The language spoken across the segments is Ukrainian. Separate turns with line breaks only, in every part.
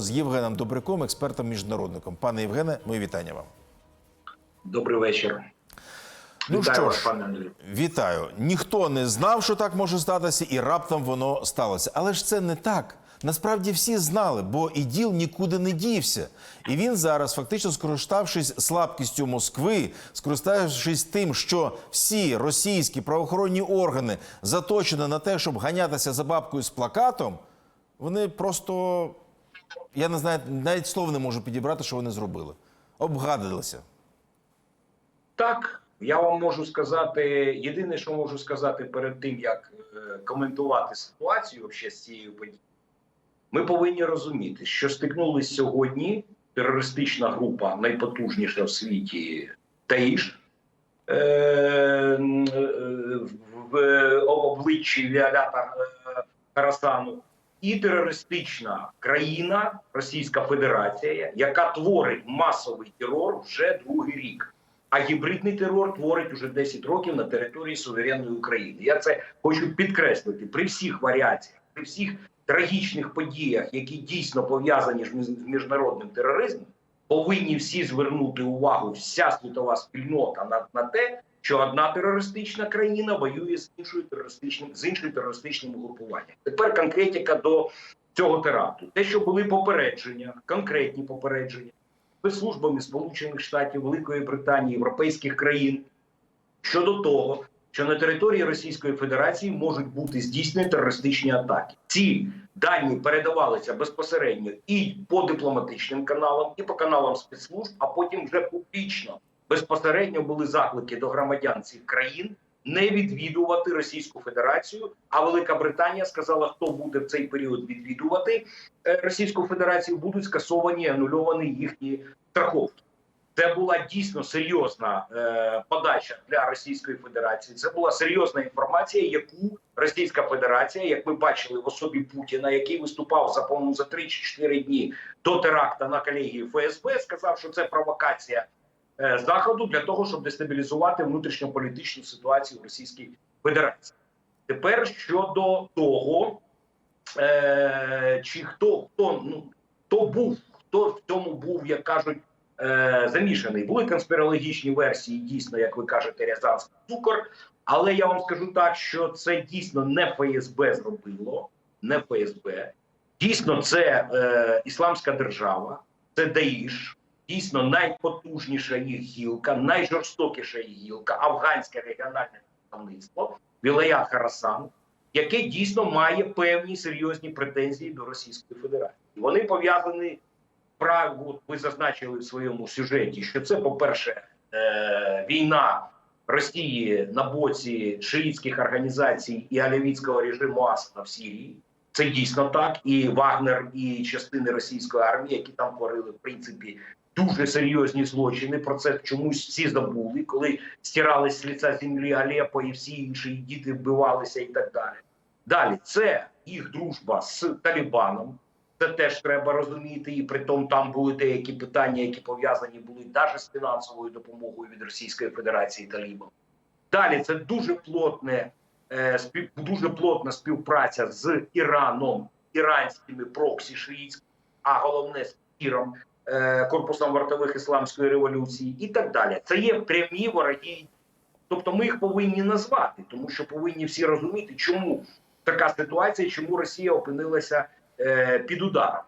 з Євгеном Добряком, експертом міжнародником. Пане Євгене, мої вітання вам.
Добрий вечір.
Ну
Вітаю
що
вас,
ж,
пане Андрію.
Вітаю. Ніхто не знав, що так може статися, і раптом воно сталося. Але ж це не так. Насправді всі знали, бо іділ нікуди не дівся. І він зараз, фактично скориставшись слабкістю Москви, скориставшись тим, що всі російські правоохоронні органи заточені на те, щоб ганятися за бабкою з плакатом, вони просто я не знаю, навіть слов не можу підібрати, що вони зробили. Обгадилися.
Так, я вам можу сказати, єдине, що можу сказати перед тим, як е, коментувати ситуацію вообще з цією подією, ми повинні розуміти, що стикнулись сьогодні терористична група, найпотужніша в світі Таїш, е, е, в е, обличчі Віолята е, Харасану, і терористична країна Російська Федерація, яка творить масовий терор вже другий рік. А гібридний терор творить уже 10 років на території суверенної України. Я це хочу підкреслити при всіх варіаціях, при всіх трагічних подіях, які дійсно пов'язані з міжнародним тероризмом, повинні всі звернути увагу, вся світова спільнота на, на те, що одна терористична країна воює з іншою терористичним з іншою терористичним угрупуванням. Тепер конкретика до цього теракту. Те, що були попередження, конкретні попередження спецслужбами Сполучених Штатів, Великої Британії, європейських країн щодо того, що на території Російської Федерації можуть бути здійснені терористичні атаки. Ці дані передавалися безпосередньо і по дипломатичним каналам, і по каналам спецслужб, а потім вже публічно безпосередньо були заклики до громадян цих країн не відвідувати Російську Федерацію. А Велика Британія сказала, хто буде в цей період відвідувати е, Російську Федерацію, будуть скасовані, анульовані їхні страховки. Це була дійсно серйозна е, подача для Російської Федерації. Це була серйозна інформація, яку Російська Федерація, як ми бачили в особі Путіна, який виступав за по-моєму, за 3 чи 4 дні до теракта на колегії ФСБ, сказав, що це провокація заходу для того, щоб дестабілізувати внутрішньополітичну ситуацію в Російській Федерації. Тепер щодо того, е, чи хто хто ну хто був, хто в цьому був, як кажуть е, замішаний. Були конспірологічні версії, дійсно, як ви кажете, Рязанський цукор. Але я вам скажу так, що це дійсно не ФСБ зробило, не ФСБ. Дійсно, це е, Ісламська держава, це Даїш, дійсно найпотужніша їх гілка, найжорстокіша їх гілка, афганське регіональне представництво, Вілая Харасан, яке дійсно має певні серйозні претензії до Російської Федерації. Вони пов'язані праву, от ви зазначили в своєму сюжеті, що це, по-перше, е, війна Росії на боці шиїтських організацій і алявітського режиму Асада в Сирії. Це дійсно так. І Вагнер, і частини російської армії, які там творили, в принципі, дуже серйозні злочини. Про це чомусь всі забули, коли стирались з лиця землі Алепо і всі інші і діти вбивалися і так далі. Далі це їх дружба з Талібаном. Це теж треба розуміти, і при тому там були деякі питання, які пов'язані були навіть з фінансовою допомогою від Російської Федерації Талібам. Далі це дуже плотне, е, дуже плотна співпраця з Іраном, іранськими проксі шиїцькими, а головне з Іром, корпусом вартових ісламської революції, і так далі. Це є прямі вороги. Тобто ми їх повинні назвати, тому що повинні всі розуміти, чому така ситуація, чому Росія опинилася е, під ударом.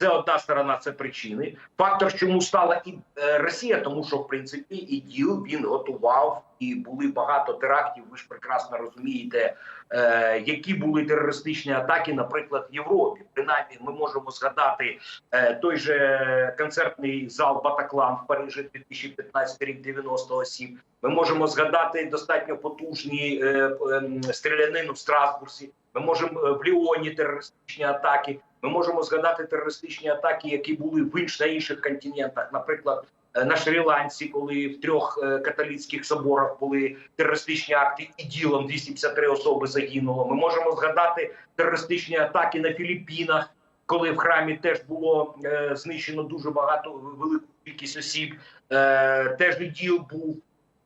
Це одна сторона, це причини. Фактор, чому стала і е, Росія, тому що в принципі іділ він готував і були багато терактів. Ви ж прекрасно розумієте, е, які були терористичні атаки, наприклад, в Європі. Принаймні, ми можемо згадати е, той же концертний зал Батаклан в Парижі 2015 рік 90 осіб. Ми можемо згадати достатньо потужні е, е, стрілянину в Страсбурзі. Ми можемо е, в Ліоні терористичні атаки. Ми можемо згадати терористичні атаки, які були в інших на інших континентах, наприклад, е, на Шрі-Ланці, коли в трьох е, католицьких соборах були терористичні акти, і ділом 253 особи загинуло. Ми можемо згадати терористичні атаки на Філіппінах, коли в храмі теж було е, знищено дуже багато велику кількість осіб. Теж і діл був.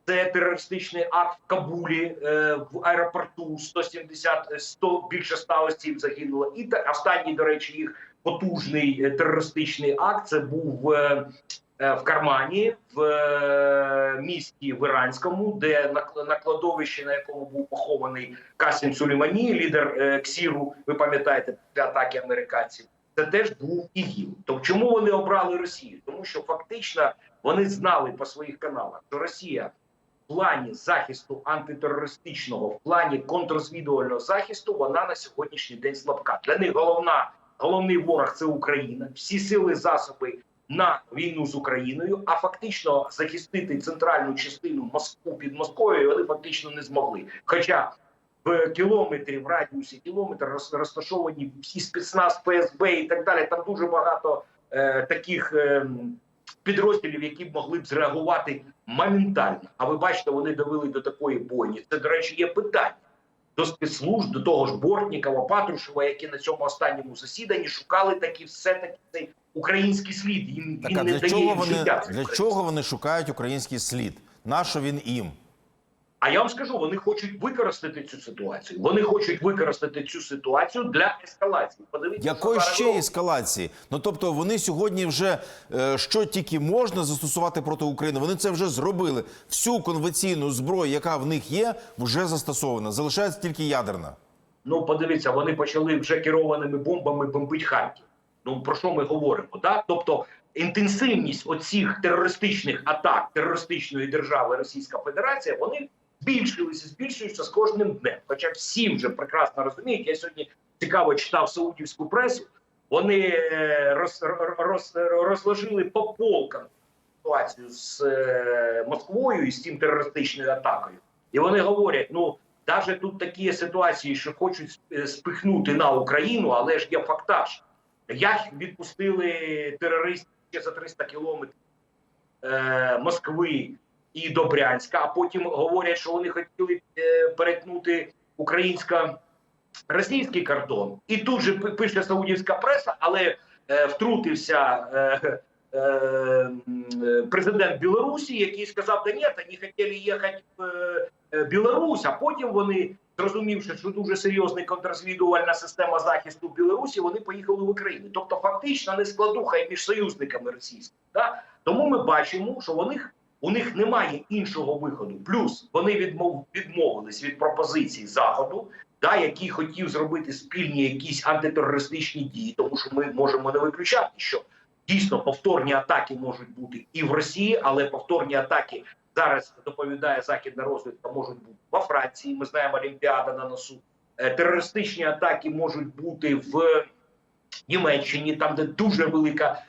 Це терористичний акт в Кабулі е, в аеропорту 170 100, більше 100 осіб загинуло. І та, останній, до речі, їх потужний е, терористичний акт. Це був е, е, в Кармані в е, місті в Іранському, де на, на кладовищі, на якому був похований Касім Сулеймані, лідер е, Ксіру. Ви пам'ятаєте після атаки американців. Це теж був ІГІЛ. То чому вони обрали Росію? Тому що фактично вони знали по своїх каналах, що Росія плані захисту антитерористичного, в плані контррозвідувального захисту, вона на сьогоднішній день слабка. Для них головна головний ворог це Україна. Всі сили засоби на війну з Україною, а фактично захистити центральну частину Москву під Москвою вони фактично не змогли. Хоча в кілометрі, в радіусі кілометр розташовані всі спецназ, ФСБ і так далі. Там дуже багато е, таких е, підрозділів, які б могли б зреагувати моментально. А ви бачите, вони довели до такої бойні. Це, до речі, є питання до спецслужб, до того ж Бортнікова, Патрушева, які на цьому останньому засіданні шукали такі все таки цей український слід. Їм
Так
він
а
не
для
дає
чого
їм
вони
життя.
для чого вони шукають український слід? Нащо він їм?
А я вам скажу, вони хочуть використати цю ситуацію. Вони хочуть використати цю ситуацію для ескалації. Подивіться,
Якої ще
робить.
ескалації? Ну тобто вони сьогодні вже е, що тільки можна застосувати проти України, вони це вже зробили. Всю конвенційну зброю, яка в них є, вже застосована. Залишається тільки ядерна.
Ну, подивіться, вони почали вже керованими бомбами бомбити Харків. Ну про що ми говоримо? Так? Тобто інтенсивність оцих терористичних атак терористичної держави Російська Федерація вони збільшилися, збільшуються з кожним днем. Хоча всі вже прекрасно розуміють. Я сьогодні цікаво читав саудівську пресу. Вони е, роз, роз, розложили по полкам ситуацію з е, Москвою і з цим терористичною атакою. І вони говорять: ну навіть тут такі ситуації, що хочуть е, спихнути на Україну, але ж є фактаж. Як відпустили терористів ще за 300 кілометрів е, Москви і до Брянська, а потім говорять, що вони хотіли е, перетнути українсько-російський кордон. І тут же пише саудівська преса, але е, втрутився. Е, е, Президент Білорусі, який сказав, да ні, вони хотіли їхати в е, Білорусь, а потім вони, зрозумівши, що дуже серйозна контррозвідувальна система захисту Білорусі, вони поїхали в Україну. Тобто, фактично, не складуха між союзниками російськими. Да? Тому ми бачимо, що них, у них немає іншого виходу. Плюс вони відмов, відмовились від пропозицій Заходу, да, який хотів зробити спільні якісь антитерористичні дії, тому що ми можемо не виключати, що дійсно повторні атаки можуть бути і в Росії, але повторні атаки зараз доповідає західна розвідка, можуть бути во Франції. Ми знаємо Олімпіада на носу. Е, Терористичні атаки можуть бути в Німеччині, там де дуже велика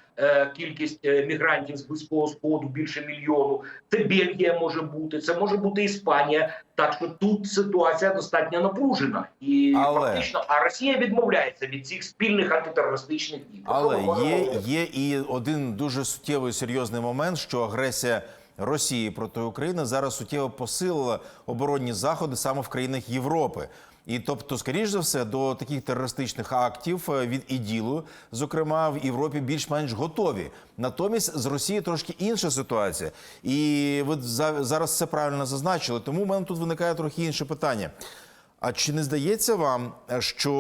кількість е, мігрантів з близького сходу, більше мільйону. Це Бельгія може бути, це може бути Іспанія. Так що тут ситуація достатньо напружена, і
Але-
фактично, а Росія відмовляється від цих спільних антитерористичних дій.
Але є, є і один дуже суттєвий серйозний момент, що агресія Росії проти України зараз суттєво посилила оборонні заходи саме в країнах Європи. І тобто, скоріш за все, до таких терористичних актів е, від іділу, зокрема в Європі, більш-менш готові. Натомість з Росії трошки інша ситуація. І ви за- зараз це правильно зазначили. Тому в мене тут виникає трохи інше питання. А чи не здається вам, що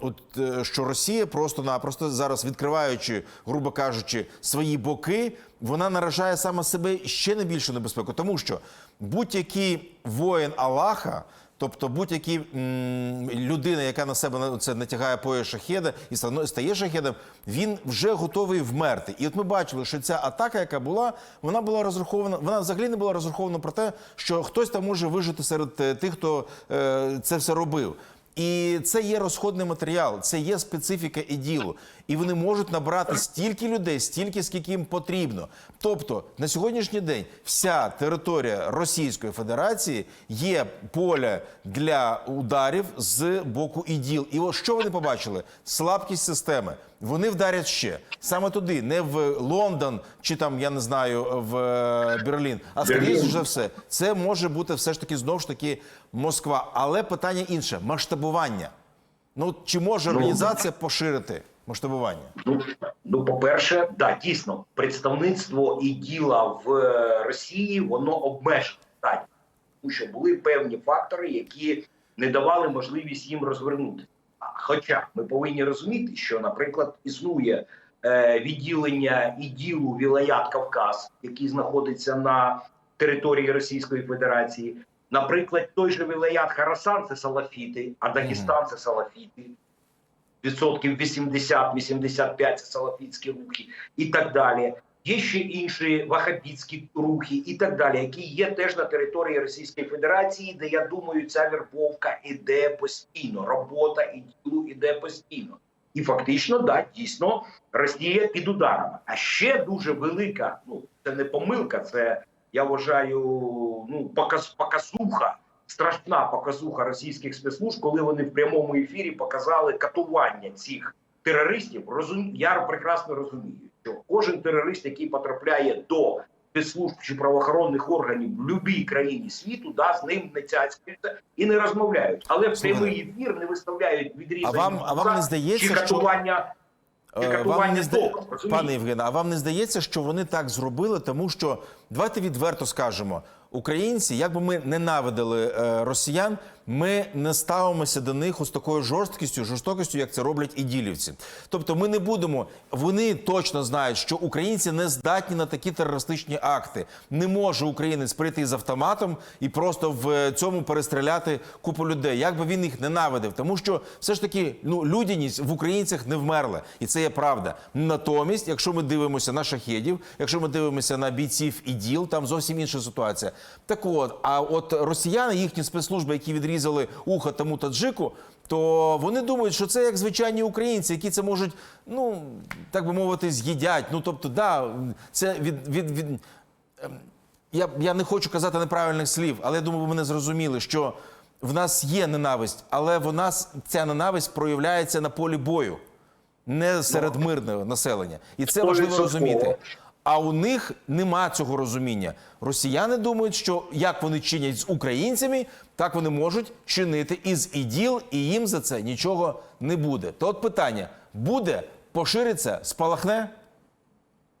от е, що Росія просто-напросто зараз відкриваючи, грубо кажучи, свої боки, вона наражає саме себе ще на більшу небезпеку, тому що будь-який воїн Аллаха. Тобто будь-які людина, яка на себе це натягає пояс шахеда і стає шахедом, він вже готовий вмерти. І от ми бачили, що ця атака, яка була, вона була розрахована. Вона взагалі не була розрахована про те, що хтось там може вижити серед е, тих, хто е, це все робив. І це є розходний матеріал, це є специфіка і діло. І вони можуть набрати стільки людей, стільки, скільки їм потрібно. Тобто на сьогоднішній день вся територія Російської Федерації є поле для ударів з боку іділ. І ось що вони побачили? Слабкість системи. Вони вдарять ще саме туди, не в Лондон чи там я не знаю в е, Берлін, а скоріше за все, це може бути все ж таки знову ж таки Москва. Але питання інше масштабування. Ну чи може організація поширити масштабування?
Ну, ну по-перше, да, дійсно, представництво і діла в е, Росії воно обмежено. Так, тому що були певні фактори, які не давали можливість їм розвернути. хоча ми повинні розуміти, що, наприклад, існує е, відділення іділу Вілаят Кавказ, який знаходиться на території Російської Федерації. Наприклад, той же Вілаят Харасан це салафіти, а Дагестан це салафіти. Відсотків 80-85 це салафітські рухи і так далі. Є ще інші вахабітські рухи і так далі, які є теж на території Російської Федерації, де я думаю, ця вербовка іде постійно. Робота і діло іде постійно. І фактично, да, дійсно, Росія під ударами. А ще дуже велика, ну це не помилка, це я вважаю, ну показ, показуха, страшна показуха російських спецслужб, коли вони в прямому ефірі показали катування цих терористів. Розум... Я прекрасно розумію, що кожен терорист, який потрапляє до спецслужб чи правоохоронних органів в будь-якій країні світу, да, з ним не цяцькаються і не розмовляють. Але в прямий ефір не виставляють відрізані
а вам- а вам не здається,
чи катування.
Е, Вам не зда... Пане Євгене, а вам не здається, що вони так зробили, тому що давайте відверто скажемо, українці, як би ми ненавидили е, росіян, ми не ставимося до них ось такою жорсткістю, жорстокістю, як це роблять іділівці. Тобто, ми не будемо. Вони точно знають, що українці не здатні на такі терористичні акти. Не може українець прийти з автоматом і просто в цьому перестріляти купу людей. Як би він їх ненавидив, тому що все ж таки ну людяність в українцях не вмерла, і це є правда. Натомість, якщо ми дивимося на шахедів, якщо ми дивимося на бійців і діл, там зовсім інша ситуація. Так от, а от росіяни, їхні спецслужби, які відрізали ухо тому таджику, то вони думають, що це як звичайні українці, які це можуть, ну так би мовити, з'їдять. Ну тобто, да, це від, від, від я, я не хочу казати неправильних слів, але я думаю, ви мене зрозуміли, що в нас є ненависть, але вона с- ця ненависть проявляється на полі бою, не серед мирного населення. І це важливо розуміти. А у них нема цього розуміння. Росіяни думають, що як вони чинять з українцями, так вони можуть чинити і з іділ, і їм за це нічого не буде. То от питання: буде, пошириться, спалахне?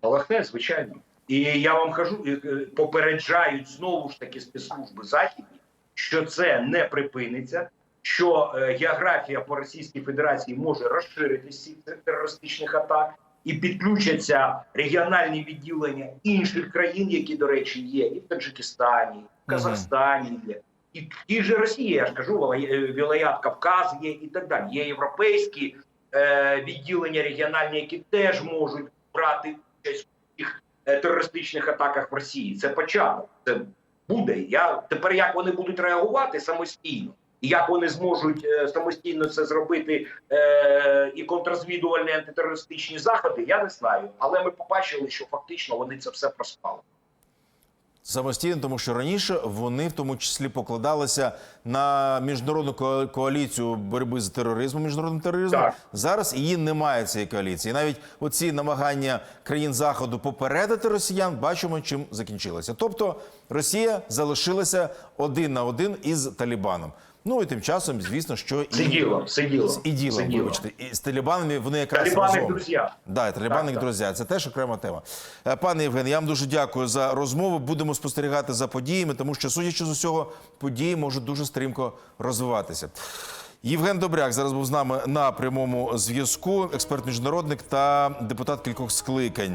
Палахне, звичайно. І я вам кажу, е, е, попереджають знову ж таки спецслужби західні, що це не припиниться, що е, географія по Російській Федерації може розширитися цих терористичних атак, і підключаться регіональні відділення інших країн, які, до речі, є і в Таджикистані, і в Казахстані, є, і в тій же Росії, я ж кажу, е, Вілаят Кавказ є і так далі. Є європейські е, відділення регіональні, які теж можуть брати участь у цих е, терористичних атаках в Росії. Це початок. Це буде. Я тепер як вони будуть реагувати самостійно, як вони зможуть е, самостійно це зробити е, і контррозвідувальні антитерористичні заходи, я не знаю. Але ми побачили, що фактично вони це все проспали.
Самостійно, тому що раніше вони в тому числі покладалися на міжнародну ко- коаліцію боротьби з тероризмом, міжнародним тероризмом.
Так.
Зараз її немає цієї коаліції. І навіть оці намагання країн заходу попередити росіян, бачимо, чим закінчилося. Тобто Росія залишилася один на один із Талібаном. Ну і тим часом, звісно, що і
сиділо.
з іділом,
сиділо.
вибачте, і з талібанами вони якраз
Талібани
разом.
друзі.
Да, талібани
так.
друзі. Це теж окрема тема. Е, Пане Євген, я вам дуже дякую за розмову. Будемо спостерігати за подіями, тому що, судячи з усього, події можуть дуже стрімко розвиватися. Євген Добряк зараз був з нами на прямому зв'язку, експерт міжнародник та депутат кількох скликань.